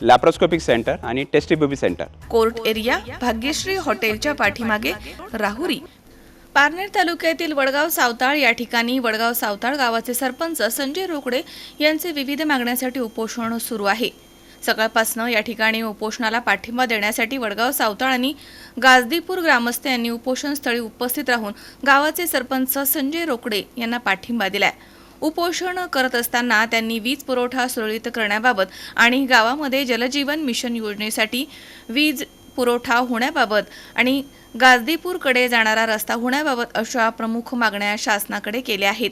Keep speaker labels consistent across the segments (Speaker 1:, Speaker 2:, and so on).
Speaker 1: Laparoscopic centre आणि tasty baby centre
Speaker 2: court area Bhagyashree हॉटेलच्या पाठीमागे राहुरी. पारनेर तालुक्यातील वडगाव सावताळ या ठिकाणी वडगाव सावताळ गावाचे सरपंच संजय रोकडे यांचे विविध मागण्यांसाठी उपोषण सुरू आहे. सकाळपासनं या ठिकाणी उपोषणाला पाठिंबा देण्यासाठी वडगाव सावताळ आणि गाजदीपूर ग्रामस्थ यांनी उपोषणस्थळी उपस्थित राहून गावाचे सरपंच संजय रोकडे यांना पाठिंबा दिलाय. उपोषण करत असताना त्यांनी वीज पुरवठा सुरळीत करण्याबाबत आणि गावामध्ये जलजीवन मिशन योजनेसाठी वीज पुरवठा होण्याबाबत आणि गाजदीपूरकडे जाणारा रस्ता होण्याबाबत अशा प्रमुख मागण्या शासनाकडे केल्या आहेत.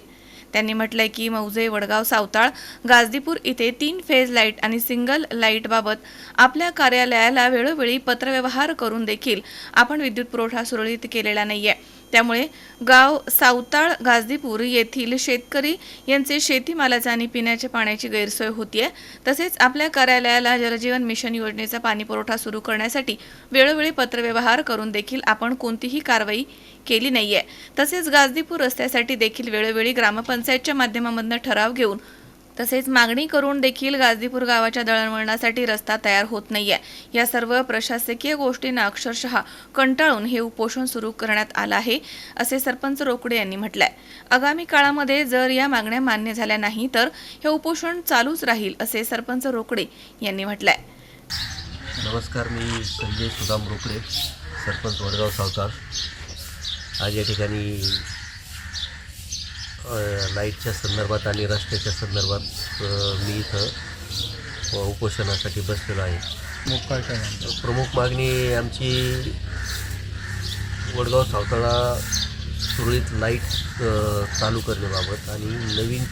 Speaker 2: त्यांनी म्हटलंय की मौजे वडगाव सावताळ गाजदीपूर इथे तीन फेज लाइट आणि सिंगल लाइट बाबत आपल्या कार्यालयाला वेळोवेळी पत्रव्यवहार करून देखील आपण विद्युत पुरवठा सुरळीत केलेला नाहीये. त्यामुळे गाव सावताळ गाजदीपूर येथील शेतकरी यांचे शेतीमालाचा आणि पिण्याच्या पाण्याची गैरसोय होतीये. तसेच आपल्या कार्यालयाला जलजीवन मिशन योजनेचा पाणी पुरवठा सुरू करण्यासाठी वेळोवेळी पत्रव्यवहार करून देखील आपण कोणतीही कारवाई केली नाहीये. तसेच गाजदीपूर रस्त्यासाठी देखील वेळोवेळी ग्रामपंचायतच्या माध्यमामधून ठराव घेऊन तसेच मागणी करून देखील गाजदीपूर गावाच्या दळणवळणासाठी रस्ता तयार होत नाहीये. या सर्व प्रशासकीय गोष्टींना अक्षरशः कंटाळून हे उपोषण सुरू करण्यात आलं आहे असे सरपंच रोकडे यांनी म्हटलंय. आगामी काळामध्ये जर या मागण्या मान्य झाल्या नाही तर हे उपोषण चालूच राहील असे सरपंच रोकडे यांनी म्हटलंय.
Speaker 3: नमस्कार मी संजय सुदाम रोकडे सरपंच वडगाव सावतार आज या ठिकाणी लाईटच्या संदर्भात आणि रस्त्याच्या संदर्भात मी इथं उपोषणासाठी बसलेलो आहे. प्रमुख मागणी आमची वडगाव सावताळा सुरळीत लाइट चालू करण्याबाबत आणि नवीन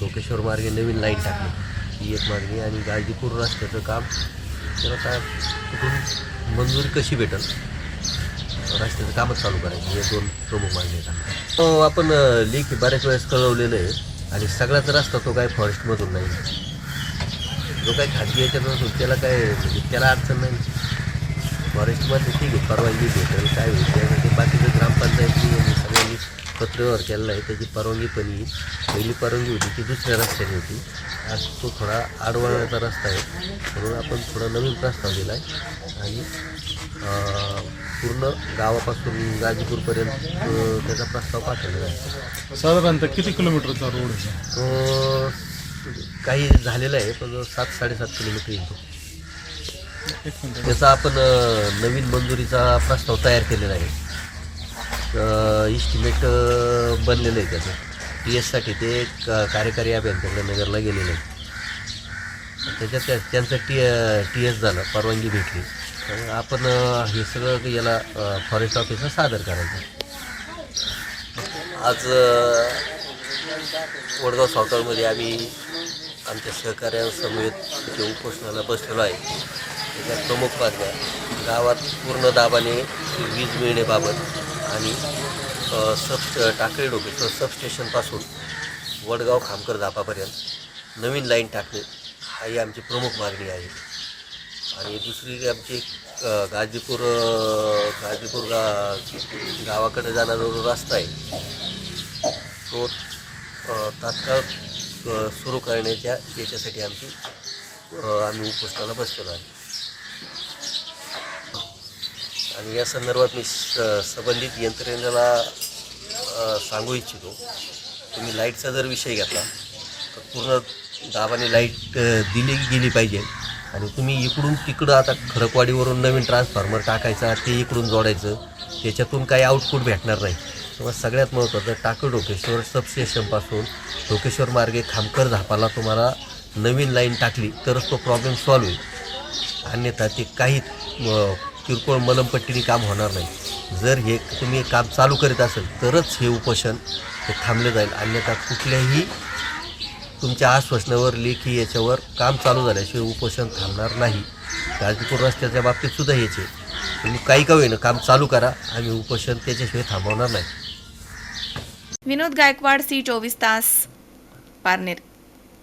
Speaker 3: धोकेश्वर मार्गे नवीन लाईन टाकणे ही एक मागणी आणि गाजीपूर रस्त्याचं काम त्याला काय कुठून मंजुरी कशी भेटेल? रस्त्याचं कामच चालू करायचं हे दोन प्रमुख मागणी आहेत आमच्या. आपण लीक लेखी बऱ्याच वेळेस कळवलेलं आहे आणि सगळ्याच रस्ता तो काय फॉरेस्टमधून नाही जो काही खाजगी याच्यात असतो त्याला काय म्हणजे त्याला अडचण नाही फॉरेस्टमध्ये ठीक आहे परवानगी भेटेल काय होईल त्यासाठी बाकीचं ग्रामपंचायत आणि पत्रव्यवहार केलेला आहे. त्याची परवानगी पण येईल. पहिली परवानगी होती ती दुसऱ्या रस्त्याने होती. आज तो थोडा आडवळण्याचा रस्ता आहे. म्हणून आपण थोडा नवीन प्रस्ताव दिला आहे आणि पूर्ण गावापासून गाजीपूरपर्यंत त्याचा प्रस्ताव पाठवलेला आहे.
Speaker 4: साधारणतः किती किलोमीटरचा रोड आहे?
Speaker 3: तो काही झालेला आहे पण सात साडेसात किलोमीटर येतो. त्याचा आपण नवीन मंजुरीचा प्रस्ताव तयार केलेला आहे. इस्टिमेट बनलेलं आहे त्याचं. टी एससाठी ते कार्यकारी अभियंत्याकडे नगरला गेलेलं आहे. त्याच्यात त्या- त्यांचं टी टी एस झालं परवानगी भेटली. तर आपण हे सगळं याला फॉरेस्ट ऑफिसला सादर करायचं. आज वडगाव सावकारमध्ये आम्ही आमच्या सहकार्यांसमवेत जे उपोषणाला बसलेलो आहे त्याच्यात प्रमुख मागण्या गावात पूर्ण दाबाने वीज मिळण्याबाबत आणि सब टाकळी डोकेश्वर सबस्टेशनपासून वडगाव खामकर धापापर्यंत नवीन लाईन टाकणे हा ही आमची प्रमुख मागणी आहे. आणि दुसरी आमची गाजीपूर गाजीपूर गा गावाकडे जाणारा जो रस्ता आहे तो तात्काळ सुरू करण्याच्या याच्यासाठी आमची आम्ही उपोषणाला बसलेलो आहे. आणि या संदर्भात मी स- संबंधित यंत्रणेला सांगू इच्छितो. तुम्ही लाईटचा जर विषय घेतला तर पूर्ण दाबाने लाइट दिली गेली पाहिजे. आणि तुम्ही इकडून तिकडं आता खडकवाडीवरून नवीन ट्रान्सफॉर्मर टाकायचा ते इकडून जोडायचं त्याच्यातून काही आउटपुट भेटणार नाही. तेव्हा सगळ्यात महत्त्वाचं टाकू डोकेश्वर सबस्टेशनपासून डोकेश्वर मार्गे खामकर झापाला तुम्हाला नवीन लाईन टाकली तरच तो प्रॉब्लेम सॉल्व्ह होईल. अन्यथा ते काही किरकोळ मलमपट्टीने काम होणार नाही. जर हे तुम्ही काम चालू करीत असेल तरच हे उपोषण हे थांबलं जाईल. अन्यथा कुठल्याही तुमच्या आश्वासनावर लेखी याच्यावर काम चालू झाल्याशिवाय उपोषण थांबणार नाही. गाजीपूर रस्त्याच्या बाबतीत सुद्धा याचे तुम्ही काही का होईना काम चालू करा. आम्ही उपोषण त्याच्याशिवाय थांबवणार नाही.
Speaker 2: विनोद गायकवाड सी चोवीस तास. पारनेर.